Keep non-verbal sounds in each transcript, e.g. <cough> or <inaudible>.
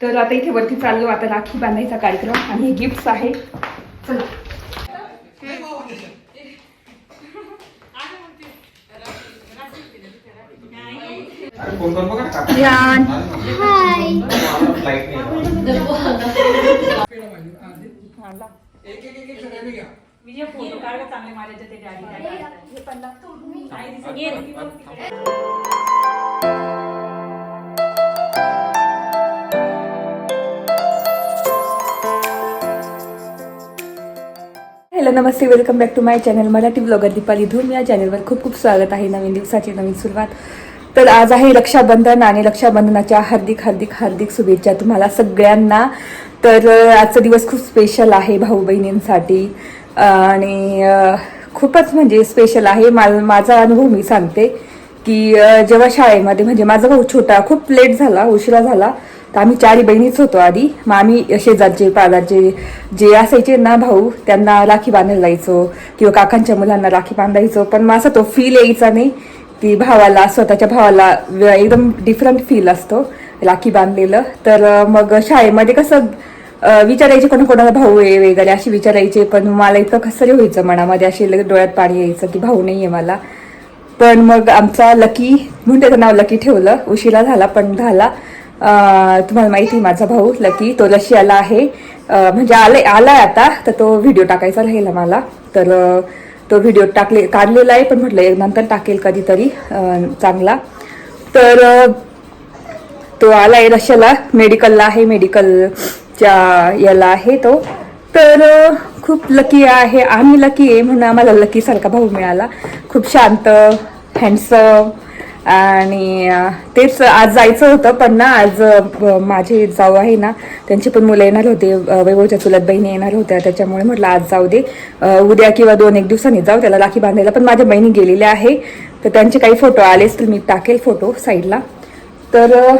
तर आता इथे वरती चाललो आता राखी बांधायचा कार्यक्रम आणि हे गिफ्ट आहे. चला. फोटो काढ चांगले माझ्या ते गाडी hello Namaste welcome back to my channel Marathi blogger Deepali Dhoom. या चॅनलवर खूप खूप स्वागत आहे. नवीन दिवसाची नवीन सुरुवात. तर आज आहे रक्षाबंधन आणि रक्षाबंधनाच्या हार्दिक हार्दिक हार्दिक शुभेच्छा तुम्हाला सगळ्यांना. तर आजचा दिवस खूप स्पेशल आहे भाऊ बहिणींसाठी आणि खूपच म्हणजे स्पेशल आहे. मा माझा अनुभव मी सांगते की जेव्हा शाळेमध्ये म्हणजे माझा भाऊ छोटा खूप लेट झाला उशिरा झाला तर आम्ही चारी बहिणीच होतो आधी. मग आम्ही शेजारचे पाजारचे जे असायचे ना भाऊ त्यांना राखी बांधायला जायचो किंवा काकांच्या मुलांना राखी बांधायचो पण मग असा तो फील यायचा नाही की भावाला स्वतःच्या भावाला एकदम डिफरंट फील असतो राखी बांधलेलं. तर मग शाळेमध्ये कसं विचारायचे कोण कोणाला भाऊ आहे वगैरे असे विचारायचे पण मला इतकं कसं व्हायचं मनामध्ये असे डोळ्यात पाणी यायचं की भाऊ नाही आहे मला. पण मग आमचा लकी म्हणून त्याचं नाव लकी ठेवलं. उशिरा झाला पण झाला. तुम्हाला माहिती आहे माझा भाऊ लकी तो रशियाला आहे. म्हणजे आले आलाय आता तर तो व्हिडिओ टाकायचा राहिला मला. तर तो व्हिडिओ टाकले काढलेला आहे पण म्हटलं एक नंतर टाकेल कधीतरी चांगला. तर तो आला आहे रशियाला मेडिकलला आहे मेडिकलच्या याला आहे तो. तर खूप लकी आहे आम्ही लकी आहे म्हणून आम्हाला लकीसारखा भाऊ मिळाला. खूप शांत हँडसम आणि तेच आज जायचं होतं पण ना आज माझे जाऊ आहे ना त्यांची पण मुलं येणार होते वैभवच्या चुलत बहिणी येणार होत्या त्याच्यामुळे म्हटलं आज जाऊ दे. उद्या किंवा दोन एक दिवसांनी जाऊ त्याला राखी बांधायला पण माझ्या बहिणी गेलेल्या आहे. तर त्यांचे काही फोटो आलेच तर मी टाकेल फोटो साईडला. तर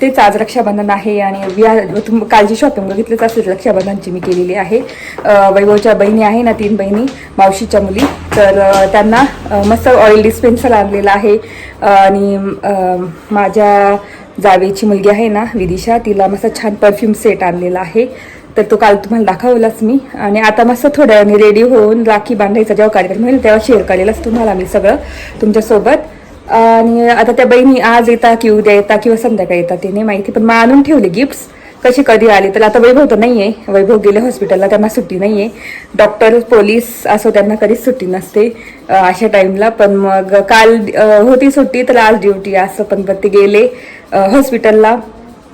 तेच आज रक्षाबंधन आहे आणि विया तुम कालची शॉपिंग बघितलीच असेल रक्षाबंधनची मी केलेली आहे. वैभवच्या बहिणी आहे ना तीन बहिणी मावशीच्या मुली. तर त्यांना मस्त ऑइल डिस्पेन्सर आणलेला आहे. आणि माझ्या जावेची मुलगी आहे ना विदिशा तिला मस्त छान परफ्यूम सेट आणलेला आहे. तर तो काल तुम्हाला दाखवलाच मी. आणि आता मस्त थोड्या वेळाने रेडी होऊन राखी बांधायचा जेव्हा कार्यक्रम होईल तेव्हा शेअर करेलच तुम्हाला मी सगळं तुमच्यासोबत. आणि आता त्या बहिणी आज येता की उद्या येता किंवा संध्याकाळी येतात ते नाही माहिती पण मग आणून ठेवले गिफ्ट्स कशी कधी आली? तर आता वैभव तर नाही आहे वैभव गेले हॉस्पिटलला त्यांना सुट्टी नाही आहे डॉक्टर पोलीस असो त्यांना कधीच सुट्टी नसते अशा टाईमला पण मग काल होती सुट्टी तर आज ड्युटी असं. पण ते गेले हॉस्पिटलला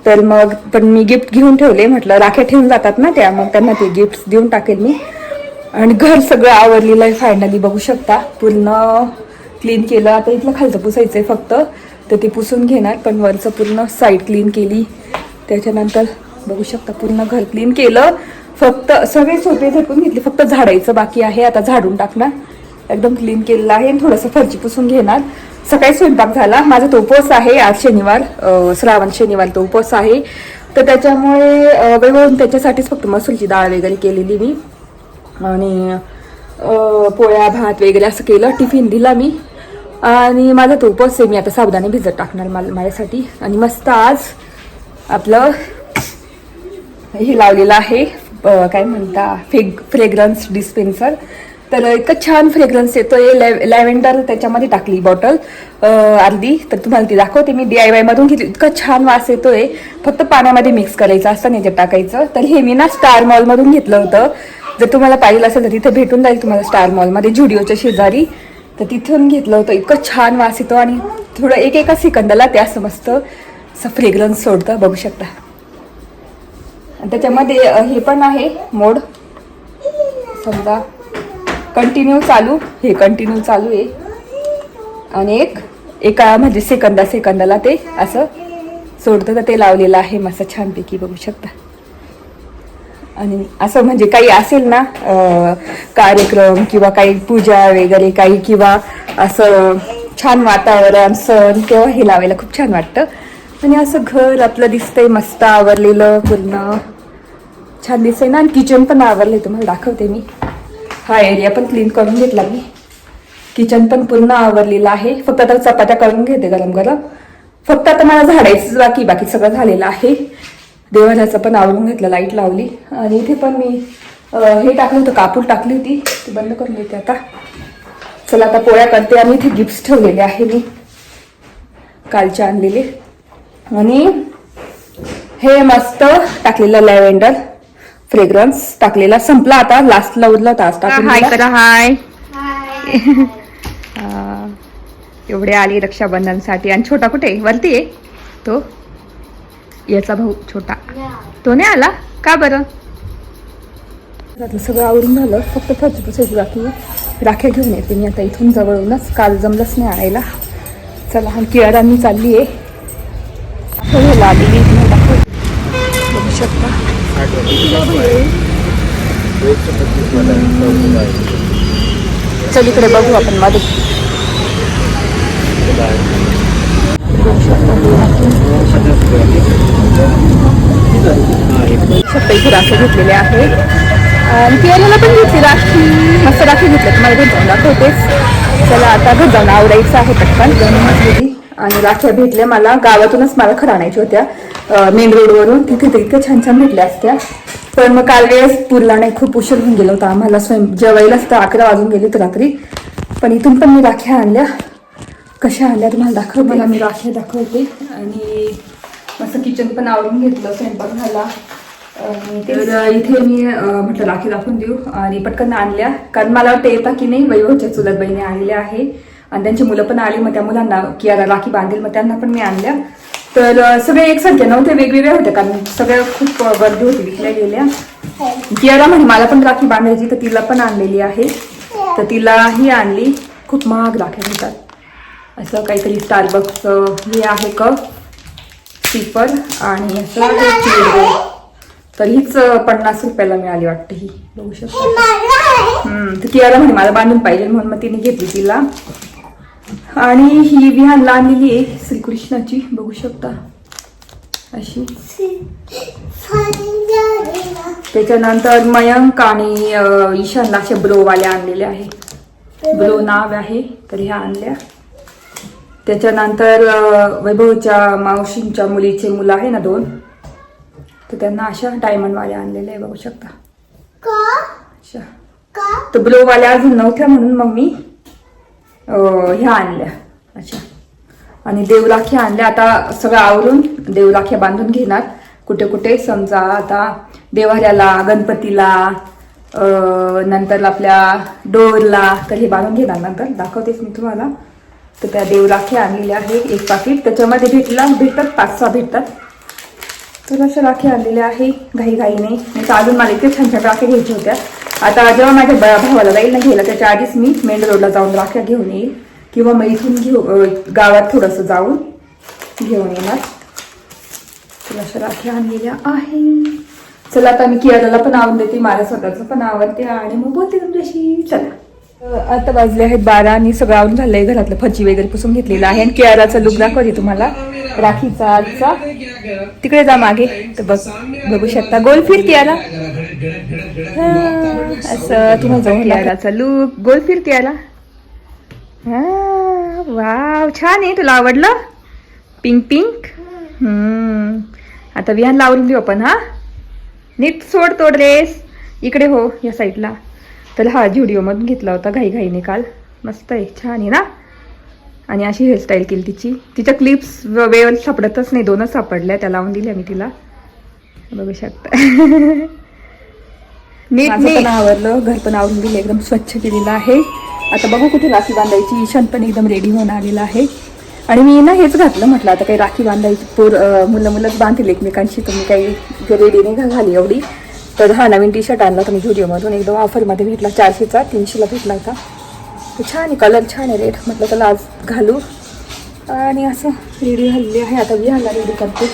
तर मग पण मी गिफ्ट घेऊन ठेवले. म्हटलं राख्या ठेवून जातात ना त्या. मग त्यांना ते गिफ्ट देऊन टाकेल मी. आणि घर सगळं आवडलेलं आहे फायनली बघू शकता. पूर्ण क्लीन केलं. आता इथलं खालचं पुसायचं आहे फक्त. तर ते पुसून घेणार पण वरचं पूर्ण साईड क्लीन केली. त्याच्यानंतर बघू शकता पूर्ण घर क्लीन केलं. फक्त सगळे सोपे झटकून घेतले. फक्त झाडायचं बाकी आहे. आता झाडून टाकणार. एकदम क्लीन केलेलं आहे आणि थोडंसं फरची पुसून घेणार. सकाळी स्वयंपाक झाला. माझा तो उपवास आहे. आज शनिवार श्रावण शनिवार तो उपवास आहे. तर त्याच्यामुळे अं, त्याच्यासाठीच फक्त मसूरची डाळ वगैरे केलेली मी. आणि पोळ्या भात वगैरे असं केलं टिफिन दिला मी. आणि माझा तो उपवास आहे मी आता साबुदाणे भिजत टाकणार मला माझ्यासाठी. आणि मस्त आज आपलं हे लावलेलं आहे काय म्हणता फेग फ्रेग्रन्स डिस्पेन्सर. तर इतकं छान फ्रेग्रन्स येतोय लॅव्हेंडर त्याच्यामध्ये टाकली बॉटल. अर्धी तर तुम्हाला ती दाखवते मी. डी आय वायमधून घेतली. इतकं छान वास येतोय. फक्त पाण्यामध्ये मिक्स करायचं असतं नाही ते टाकायचं. तर हे मी ना स्टार मॉलमधून घेतलं होतं. जर तुम्हाला पाहिजे असेल तर तिथे भेटून जाईल तुम्हाला स्टार मॉलमध्ये जुडिओच्या शेजारी. तर तिथून घेतलं होतं इतकं छान वास येतो आणि थोडं एक एका सेकंदाला ते असं मस्त असं फ्रेग्रन्स सोडतं बघू शकता. आणि त्याच्यामध्ये हे पण आहे मोड. समजा कंटिन्यू चालू हे कंटिन्यू चालू आहे. आणि एक एका म्हणजे सेकंदा सेकंदाला ते असं सोडतं तर ते लावलेलं आहे मस्त छानपैकी बघू शकता. आणि असं म्हणजे काही असेल ना कार्यक्रम किंवा काही पूजा वगैरे काही किंवा असं छान वातावरण सण तेव्हा हे लावायला खूप छान वाटतं. आणि असं घर आपलं दिसतंय मस्त आवरलेलं पूर्ण छान दिसतंय ना. आणि किचन पण आवरलंय तुम्हाला दाखवते मी. हा एरिया पण क्लीन करून घेतला मी. किचन पण पूर्ण आवरलेलं आहे. फक्त आता चपात्या करून घेते गरम गरम फक्त आता मला झाडायचंच बाकी बाकी सगळं झालेलं आहे. देवाऱ्याचं पण आवडून घेतलं लाइट लावली. आणि इथे पण मी हे टाकलं होतं कापूर टाकली होती. ती बंद करून देते आता. चला आता पोळ्या करते. आणि इथे गिफ्ट्स ठेवलेले आहे मी. कालचे आणलेले. आणि हे मस्त टाकलेलं लॅव्हेंडर फ्रेग्रन्स टाकलेला संपला आता. लास्टला उरला होता. आज टाकून हाय दिला. करा हाय. <laughs> एवढे आली रक्षाबंधनसाठी. आणि छोटा कुठे? वरती आहे तो. याचा भाऊ छोटा. तो नाही आला? का बरं? घरातलं सगळं आवरून झालं. फक्त फरची पुसायची बाकी राख्या घेऊन येते मी आता इथून जवळूनच. काल जमलंच नाही आणायला. चला किराणा मी चालली आहे. बघू शकता. चल इकडे बघू आपण मध्ये बघू शकता राखी. शकता घेतलेले आहे. आणि पियाला पण घेतली राखी. मस्त राखी घेतलं. तुम्हाला घरी जाऊन दाखवतेच. चला आता घर जाऊन आवडायचं आहे पटकन. घेतली आणि राख्या भेटल्या मला. गावातूनच मला खरं आणायच्या होत्या. मेन रोडवरून. तिथे तर इतक्या छान छान भेटल्या असत्या. पण मग काल वेळेस पुरला नाही. खूप उशीर होऊन गेला होता. आम्हाला स्वयं जेवायलाच तर अकरा वाजून गेले तर रात्री. पण इथून पण मी राख्या आणल्या. कशा आणल्या तुम्हाला दाखव मला मी राख्या दाखवते. आणि मस्त किचन पण आवडून घेतलं स्वयंपाक झाला. तर इथे मी म्हटलं राखी दाखवून देऊ. आणि पटकन आणल्या. कारण मला वाटतं येता की नाही वैभवच्या चुलत बहिणी आणलेल्या आहे. आणि त्यांची मुलं पण आली मग त्या मुलांना कियारा राखी बांधेल मग त्यांना पण मी आणल्या. तर सगळे एकसारखे नव्हते वेगवेगळ्या होत्या कारण सगळ्या खूप गर्दी होती विकल्या गेल्या. कियारा म्हणे मला पण राखी बांधायची तर तिला पण आणलेली आहे. तर तिला ही आणली. खूप महाग राख्या मिळतात असं काहीतरी स्टारबक्सचं हे आहे कप स्लीपर आणि असं. तर हीच पन्नास रुपयाला मिळाली वाटतं ही. बघू शकता. तर कियारा म्हणे मला बांधून पाहिजे म्हणून मग तिने घेतली तिला. आणि ही विहानला आणलेली आहे श्रीकृष्णाची. बघू शकता. अशी. त्याच्यानंतर मयंक आणि ईशानला असे ब्रोवाल्या आणलेल्या आहे ब्रो नाव आहे तर ह्या आणल्या. त्याच्यानंतर वैभवच्या मावशींच्या मुलीचे मुलं आहे ना दोन तर त्यांना अशा डायमंडवाल्या आणलेल्या आहे बघू शकता. अशा. तर ब्लोवाल्या अजून नव्हत्या म्हणून मग मी ह्या आणल्या. अशा. आणि देवराख्या आणल्या. आता सगळं आवरून देवराख्या बांधून घेणार. कुठे कुठे? समजा आता देवाऱ्याला गणपतीला नंतर आपल्या डोरला तर हे बांधून घेणार नंतर. दाखवतेच मी तुम्हाला. तर त्या देवराख्या आणलेल्या आहे एक पाकिट. त्याच्यामध्ये भेटला भेटतात पाच सहा भेटतात. तर अशा राखी आणलेल्या आहे घाई घाईने नाही म्हणजे तर अजून मला इतके छान छान राख्या घ्यायच्या होत्या. आता जेव्हा माझ्या भावाला जाईल ना घ्यायला त्याच्या आधीच मी मेन रोडला जाऊन राख्या घेऊन येईल. किंवा मग इथून घेऊ गावात थोडंसं जाऊन घेऊन येणार. तर अशा राख्या आणलेल्या आहे चला आता मी किराणाला पण आवडते देते मला स्वतःचं पण आवडते आणि मग बोलते तुमच्याशी. चला. आता वाजले आहेत बारा आणि सगळं आवरून झालंय घरातलं फजी वगैरे पुसून घेतलेलं आहे. आणि कियाराचा लुक दाखवते तुम्हाला. राखीचा आजचा. तिकडे जा मागे. तर बघ बघू शकता. गोल फिर कियारा असं तुम्हाला जाऊन कियाराचा लुक. गोल फिर कियारा वाव छान आहे. तुला आवडलं? Pink pink? आता विहान लावून देऊ आपण हा? नीट सोड तो ड्रेस इकडे हो या साईडला तर हा झुडिओमधून घेतला होता घाई घाईने काल. मस्त आहे छान आहे ना? आणि अशी हेअरस्टाईल केली तिची. तिच्या क्लिप्स वेळेवर सापडतच नाही दोनच सापडल्या त्या लावून दिल्या मी तिला. बघू शकता. <laughs> नीट नीट. आवरलं घर पण आवरून दिलं एकदम स्वच्छ केलेलं आहे. आता बघू कुठे राखी बांधायची ईशान पण एकदम रेडी होऊन आलेला आहे. आणि मी ना हेच घातलं म्हटलं आता काही राखी बांधायची पोर मुलं मुलंच बांधतील एकमेकांशी तर मी काही रेडी नाही घाली एवढी. तर हा नवीन टी शर्ट आणला होता मी झुडिओमधून एकदम ऑफरमध्ये भेटला. चारशेचा तीनशेला भेटला होता. तर छान आहे कलर छान आहे रेट म्हटलं त्याला आज घालू. आणि असं रेडी हल्ली आहे. आता विहानला रेडी करते.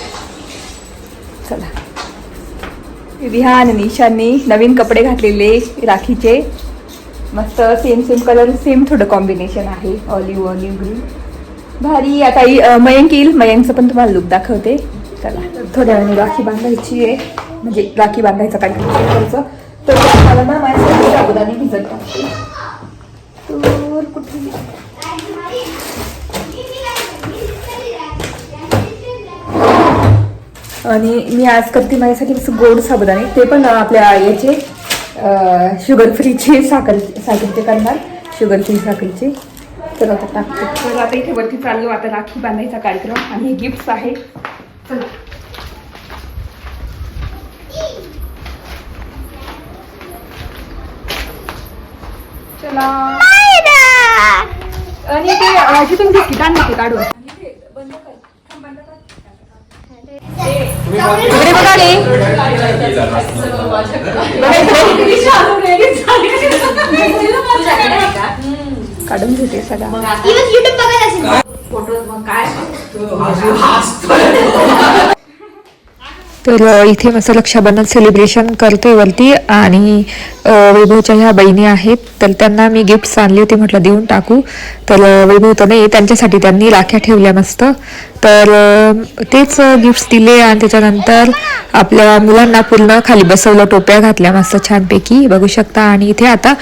चला. विहान आणि नवीन कपडे घातलेले राखीचे. मस्त सेम सेम कलर सेम थोडं कॉम्बिनेशन आहे. ऑलिव्ह ऑलिव्ह ग्रीन भारी. आता इ- मयंक येईल. मयंकचं पण तुम्हाला लुक दाखवते. चला. थोड्या वेळाने राखी बांधायची आहे. म्हणजे राखी बांधायचा काय करायचं. तर मला ना माझ्यासाठी साबुदाने भिजत टाकते. तर कुठे आणि मी आज करते माझ्यासाठी कसं गोड साबुदाणे. ते पण आपल्या याचे शुगर फ्रीचे साखर साखरेचे करणार. शुगर फ्री साखरेचे. तर आता टाकतो. तर आता इथे वरती चाललो. आता राखी बांधायचा कार्यक्रम आणि हे आहे. चला. आणि ते अं, तिथून बिस्किट आणले ते काढून. इकडे बघा रे. काढून घेते सगळा. <laughs> तर इथे मस्त रक्षाबंधन सेलिब्रेशन करते वरती आणि वैभवच्या ह्या बहिणी आहेत. तर त्यांना मी गिफ्ट्स आणले होते म्हटलं देऊन टाकू. तर वैभव तर नाही त्यांच्यासाठी त्यांनी राख्या ठेवल्या मस्त. तर तेच गिफ्ट्स दिले आणि त्याच्यानंतर आपल्या मुलांना पूर्ण खाली बसवलं टोप्या घातल्या मस्त छानपैकी. बघू शकता. आणि इथे आता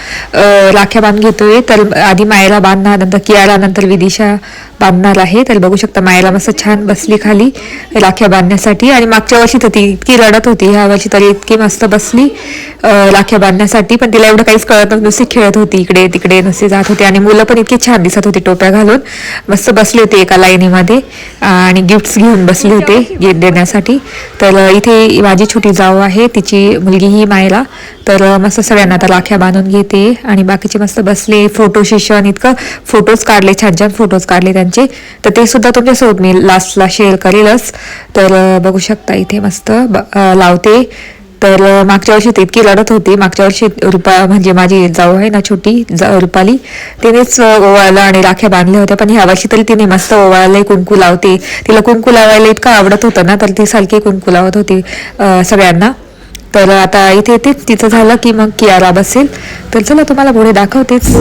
राख्या बांध घेतोय. तर आधी मायला बांधणार नंतर कियारा नंतर विदिशा बांधणार आहे. तर बघू शकता मायला मस्त छान बसली खाली राख्या बांधण्यासाठी. आणि मागच्या वर्षी तर ती इतकी रडत होती. ह्या वर्षी तरी इतकी मस्त बसली राख्या बांधण्यासाठी. पण तिला एवढं काहीच कळत नव्हतं. नुसती खेळत होती. इकडे तिकडे नुसती जात होती. आणि मुलं पण इतकी छान दिसत होती टोप्या घालून. मस्त बसले होते एका लाईनीमध्ये. आणि गिफ्ट्स घेऊन बसले होते गिफ्ट देण्यासाठी. तर इथे माझी छोटी जाऊ आहे तिची मुलगी ही मायला. तर मस्त सगळ्यांना आता राख्या बांधून घेते आणि बाकीचे मस्त बसले फोटो सेशन इतकं. फोटोज काढले छान छान फोटोज काढले त्यांचे. तर ते सुद्धा तुमच्यासोबत मी लास्टला शेअर करेलच. तर बघू शकता इथे मस्त लावते. तर मागच्या वर्षी तितकी इतकी लढत होती. मागच्या वर्षी रुपा म्हणजे माझी जाऊ आहे ना छोटी रुपाली तिनेच ओवाळला आणि राख्या बांधल्या होत्या. पण ह्या वर्षी तरी तिने मस्त ओवाळले कुंकू लावते. तिला कुंकू लावायला इतकं आवडत होतं ना तर ती सारखी कुंकू लावत होती सगळ्यांना. तर आता इथे येते तिचं झालं की मग कियारा बसेल. तर चला तुम्हाला पुढे दाखवतेच.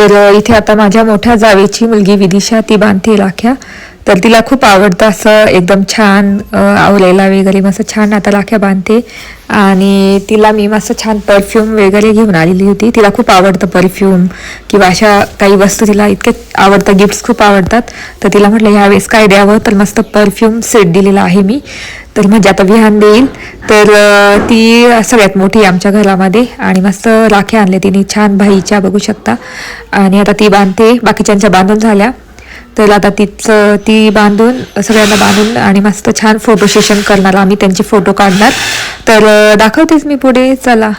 तर इथे आता माझ्या मोठ्या जावेची मुलगी विदिशा ती बांधते राख्या तर तिला खूप आवडतं असं एकदम छान आवलेला वगैरे मस्त छान आता राख्या बांधते. आणि तिला मी मस्त छान परफ्यूम वगैरे घेऊन आलेली होती. तिला खूप आवडतं परफ्यूम किंवा अशा काही वस्तू तिला इतके आवडतं गिफ्ट्स खूप आवडतात. तर तिला म्हटलं ह्यावेळेस काय द्यावं? तर मस्त परफ्यूम सेट दिलेला आहे मी. तर म्हणजे आता विहान देईल. तर ती सगळ्यात मोठी आमच्या घरामध्ये आणि मस्त राख्या आणल्या तिने. छान भाईच्या बघू शकता. आणि आता ती बांधते. बाकीच्यांच्या बांधून झाल्या. तर आता तिचं ती बांधून सगळ्यांना बांधून आणि मस्त छान फोटो सेशन करणार. आम्ही त्यांचे फोटो काढणार. तर दाखवतेच मी पुढे. चला.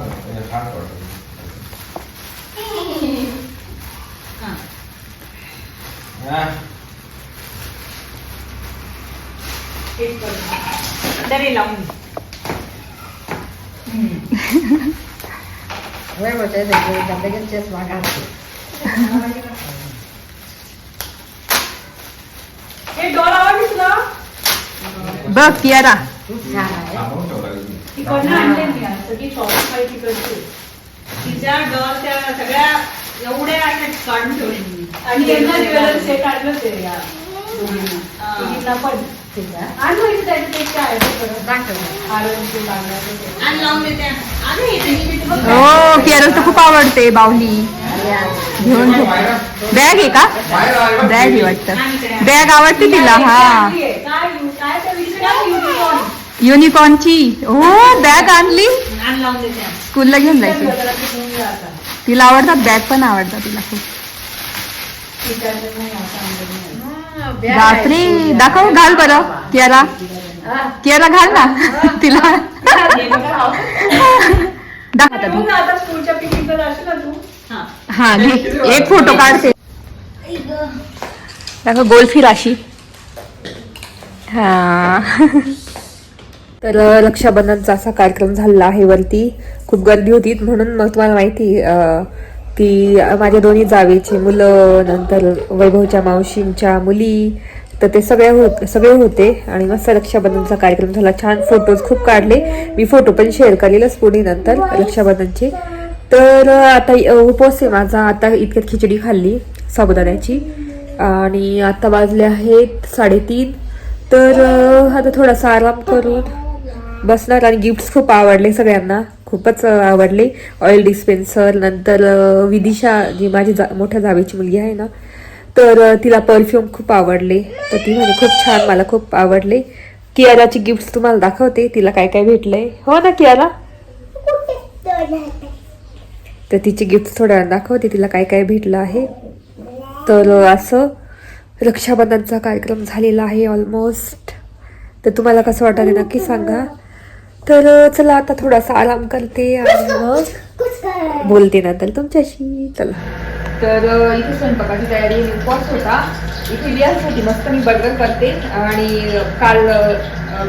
in Harvard. Yeah. Very long. Where was it? The biggest just walk out. Hey, Dora, what is. Yeah. तिकडनं आणले मी आज. सगळी शॉपिंग तिकडची. तिच्या डॉल त्या सगळ्या एवढ्या आहेत काढून ठेवले मी. आणि यांना ज्वेलरी सेट आणलं ते या दोघींना. दोघींना पण. आणि मग इथे त्याच्यात एक काय आहे ते परत. हारांचे बांगड्याचे ते. आणि लावून देते. आणि हे मी हो तर खूप आवडते बाहुली. घेऊन बॅग आहे का? बॅग आहे वाटतं. बॅग आवडते तिला हा. काय काय त्या विषयाला युनिकॉर्न. युनिकॉर्नची. हो बॅग आणली? स्कूलला घेऊन जायची. तिला आवडतात बॅग पण आवडतात तिला खूप. बापरे दाखव घाल बरं. कियारा. कियारा घाल ना. <laughs> तिला. दाखव हो हा. हा घे. एक फोटो काढते. दाखव गोल्फी राशी. हा. तर रक्षाबंधनचा असा कार्यक्रम झालेला आहे वरती. खूप गर्दी होती. म्हणून मग तुम्हाला माहिती अं, की माझ्या दोन्ही जावेची मुलं नंतर वैभवच्या मावशींच्या मुली तर ते सगळे होत सगळे होते आणि मस्त रक्षाबंधनचा कार्यक्रम झाला. छान फोटोज खूप काढले. मी फोटो पण शेअर केलेलंच पुढे नंतर रक्षाबंधनचे. तर आता उपवास आहे माझा. आता इतक्यात खिचडी खाल्ली साबुदाण्याची. आणि आता वाजले आहेत साडेतीन. तर आता थोडासा आराम करून बसणार आणि गिफ्ट्स खूप आवडले सगळ्यांना. खूपच आवडले. ऑइल डिस्पेन्सर नंतर विदिशा जी माझी जा मोठ्या जावेची मुलगी आहे ना तर तिला परफ्यूम खूप आवडले. तर ती म्हणे खूप छान मला खूप आवडले. कियाराची गिफ्ट्स तुम्हाला दाखवते तिला काय काय भेटलंय. हो ना कियारा? तर तिचे गिफ्ट थोड्या दाखवते तिला काय काय भेटलं आहे. तर असं रक्षाबंधनचा कार्यक्रम झालेला आहे ऑलमोस्ट तर तुम्हाला कसं वाटतं ते नक्की सांगा. तर चला आता थोडासा आराम करते आणि मग बोलते नंतर तुमच्याशी. चला. तर इथे स्वयंपाकाची तयारी उपवास होता. इथे बियांसाठी मस्त मी बर्गर करते आणि काल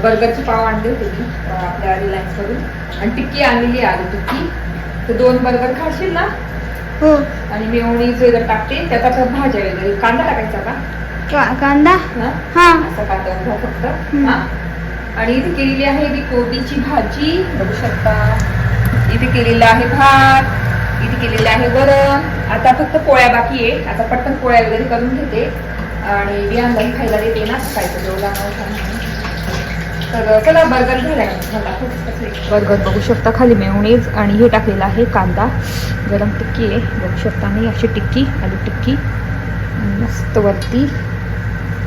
बर्गरचे पाव आणले होते मी आपल्या रिलायन्सवरून आणि टिक्की आणलेली आहे आलू टिक्की. तर दोन बर्गर खाशील ना? हो. आणि मेयोनीज वगैरे टाकते. त्यात आता भाज्या वगैरे. कांदा टाकायचा का? कांदा? हा? हा. असा कांदा फक्त. हा? आणि इथे केलेली आहे मी कोबीची भाजी. बघू शकता. इथे केलेलं आहे भात इथे केलेलं आहे वरण. आता फक्त पोळ्या बाकी आहे. आता पटकन पोळ्या वगैरे करून घेते. आणि बियांना खायला देते ना खायचं जेवला तर चला बर्गर झाला. बर्गर बघू शकता. खाली मेवणीज आणि हे टाकलेलं आहे कांदा. गरम टिक्की आहे. बघू शकता मी अशी टिक्की आलू टिक्की. मस्त वरती.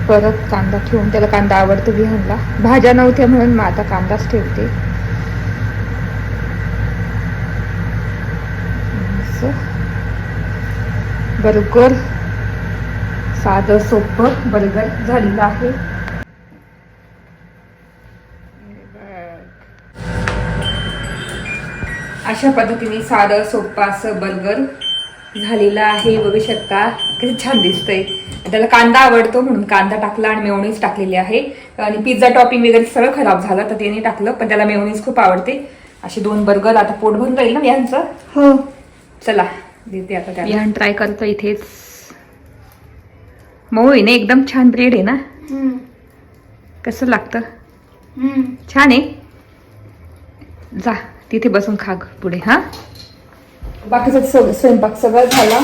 परत कांदा ठेवून त्याला कांदा आवडतो विहानला भाज्या नव्हत्या म्हणून मग आता कांदाच ठेवते. असं. बर्गर. साधं सोपं बर्गर झालेलं आहे. अशा पद्धतीने साधं सोपं असं बर्गर झालेलं आहे. बघू शकता. किती छान दिसतंय. त्याला कांदा आवडतो म्हणून कांदा टाकला आणि मेयोनीज टाकलेली आहे. आणि पिझ्झा टॉपिंग वगैरे सगळं खराब झालं तर त्याने टाकलं पण त्याला मेयोनीज खूप आवडते. असे दोन बर्गर आता पोट भरून जाईल ना यांचं? हो. चला देते आता त्याला. बिहान ट्राय करतो इथेच. मऊ आहे ना एकदम छान ब्रेड आहे ना. कसं लागतं. छान आहे. जा तिथे बसून खाग पुढे हा? बाकीचं स्वयंपाक सगळं झाला.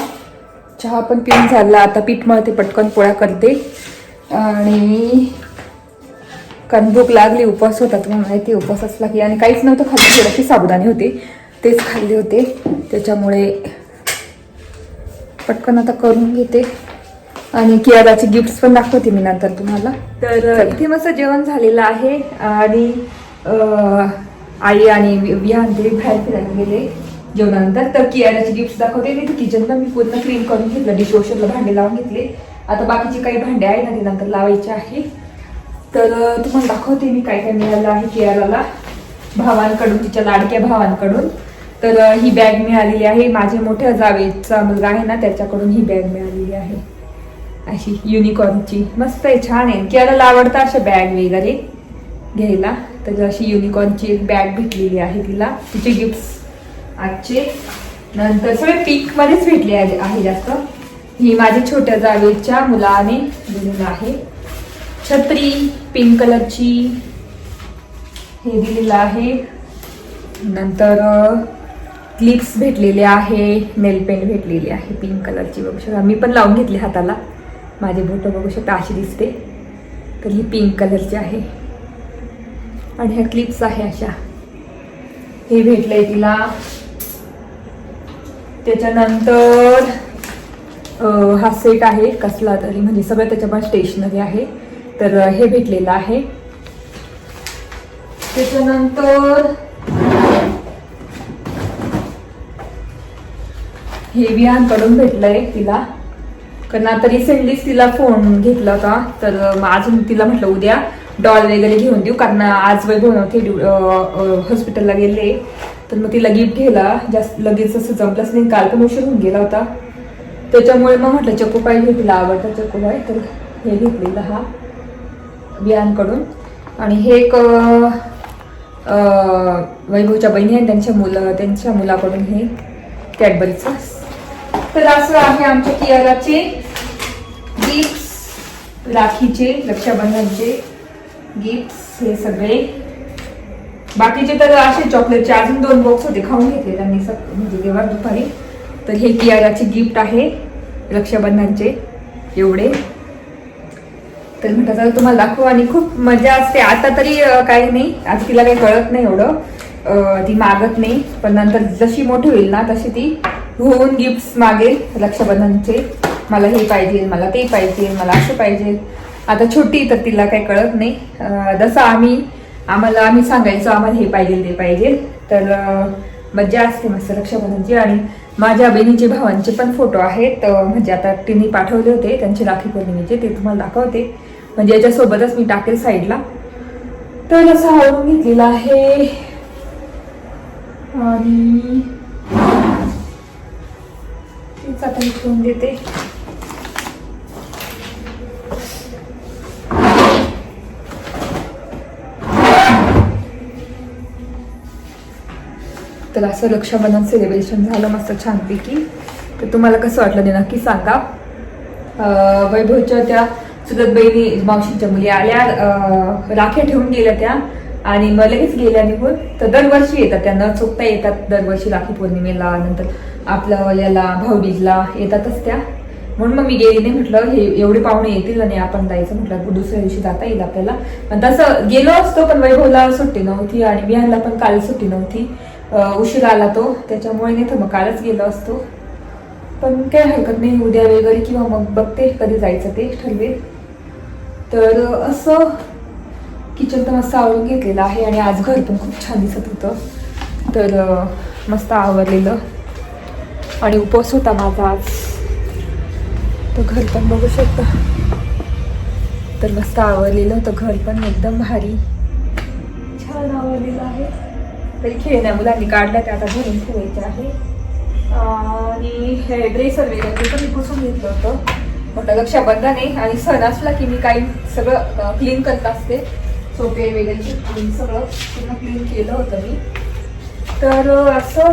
चहा पण पिऊन झाला. आता पीठ मळते पटकन पोळ्या करते. आणि कारण भूक लागली उपवास होता तुम्हाला माहिती उपवास असला की आणि काहीच नव्हतं खाली थोडेसे साबुदाणे होते. तेच खाल्ले होते. त्याच्यामुळे पटकन आता करून घेते. आणि कियाराचे गिफ्ट्स पण दाखवते मी नंतर तुम्हाला. तर इथे मस्त जेवण झालेलं आहे. आणि आई आणि विहान ते बाहेर फिरायला गेले. जेवणानंतर तर कियाराचे गिफ्ट दाखवते. तिथे किचनला मी पूर्ण क्लीन करून घेतलं. डिशवॉशरला भांडे लावून घेतले. आता बाकीचे काही भांडे आहे ना ते नंतर लावायचे आहे. तर तुम्हाला दाखवते मी काय काय मिळालं आहे कियाराला भावांकडून तिच्या लाडक्या भावांकडून. तर ही बॅग मिळालेली आहे. माझ्या मोठ्या जावेचा मुलगा आहे ना त्याच्याकडून ही बॅग मिळालेली आहे. अशी युनिकॉर्नची मस्त आहे छान आहे. कियाराला आवडतं अशा बॅग वगैरे घ्यायला. तर अशी युनिकॉर्नची एक बॅग भेटलेली आहे तिला. तिचे गिफ्ट्स आजचे नंतर सगळे पीक मध्येच भेटले आहे आहे जास्त. ही माझ्या छोट्या जागेच्या मुलाने दिलेलं आहे. छत्री पिंक कलरची हे दिलेलं आहे. नंतर क्लिप्स भेटलेले आहे नेल पेंट भेटलेली आहे पिंक कलरची बघू शकता मी पण लावून घेतली हाताला. माझे बोटं बघू शकता अशी दिसते. तर ही पिंक कलरची आहे. आणि ह्या क्लिप्स आहे अशा. हे भेटलंय तिला त्याच्यानंतर हा सेट आहे कसला तरी म्हणजे सगळं त्याच्यापासून स्टेशनरी आहे. तर हे भेटलेलं आहे. त्याच्यानंतर हे विहानकडून भेटलंय तिला. कारण आता रिसेंटलीच तिला फोन घेतला होता. तर अजून तिला म्हटलं उद्या डॉल वगैरे घेऊन देऊ. कारण आज वैभव नव्हते हॉस्पिटलला गेले तर मग तिला गिफ्ट घ्यायला जास्त लगेच असं जमलंच नाही काल पण उशीर होऊन गेला होता. त्याच्यामुळे मग म्हटलं चक्कू पाहिजे तिला आवडता चक्कू तर हे घेतलेलं हा बियांकडून. आणि हे एक वैभवच्या बहिणी आहे त्यांच्या मुलं त्यांच्या मुलाकडून हे कॅडबरीचं. तर असं आहे आमच्या कियाराचे गिफ्ट राखीचे रक्षाबंधनचे गिफ्ट हे सगळे. बाकीचे तर असे चॉकलेटचे अजून दोन बॉक्स होते खाऊन घेतले त्यांनी सक म्हणजे जेव्हा दुपारी. तर हे कियाराचे गिफ्ट आहे रक्षाबंधनचे एवढे. तर म्हटलं तर तुम्हाला दाखवू. आणि खूप मजा असते. आता तरी काही नाही. आज तिला काही कळत नाही एवढं. ती मागत नाही. पण नंतर जशी मोठी होईल ना तशी ती होऊन गिफ्ट मागेल रक्षाबंधनचे. मला हे पाहिजे मला ते पाहिजे मला असं पाहिजे. आता छोटी तर तिला काही कळत नाही. जसं आम्ही आम्हाला आम्ही सांगायचो आम्हाला हे पाहिजे ते पाहिजे. तर मज्जा असते मस्त रक्षाबंधनची. आणि माझ्या बहिणीचे भावांचे पण फोटो आहेत. म्हणजे आता तिने पाठवले होते त्यांचे राखी पौर्णिमेचे ते तुम्हाला दाखवते. म्हणजे याच्यासोबतच मी टाकेल साईडला. तर असा आवडून घेतलेला आहे. आणि तेच आता मी देते. तर असं रक्षाबंधन सेलिब्रेशन झालं मस्त छानपैकी. तर तुम्हाला कसं वाटलं ते नक्की सांगा. वैभवच्या त्या चुलत बहिणी मावशींच्या मुली आल्या राख्या ठेवून गेल्या त्या आणि मग लगेच गेल्या निघून. तर दरवर्षी येतात त्या न चुकता येतात दरवर्षी राखी पौर्णिमेला नंतर आपल्या याला भाऊबीजला येतातच त्या. म्हणून मग मी गेली नाही म्हटलं हे एवढे पाहुणे येतील आणि आपण जायचं म्हटलं दुसऱ्या दिवशी जाता येईल आपल्याला. पण तसं गेलो असतो पण वैभवला सुट्टी नव्हती आणि विहानला पण काल सुट्टी नव्हती. उशीर आला तो. त्याच्यामुळे नाही तर मग कालच गेलो असतो. पण काही हरकत नाही उद्या वगैरे किंवा मग बघते कधी जायचं ते ठरवेल. तर असं किचन तर मस्त आवरून घेतलेलं आहे आणि आज घर पण खूप छान दिसत होतं. तर मस्त आवरलेलं आणि उपवास होता माझा आज. तर घर पण बघू शकता. तर मस्त आवरलेलं होतं. घर पण एकदम भारी. छान आवरलेलं आहे. तरी खेळण्या मुलांनी काढल्या त्या आता भरून ठेवायच्या आहे. आणि हे ड्रेसर वगैरे पण मी पुसून घेतलं होतं. म्हटलं रक्षाबंधन नाही? आणि सण असला की मी काही सगळं क्लीन करत असते. सोपे वगैरे सगळं पूर्ण क्लीन केलं होतं मी. तर असं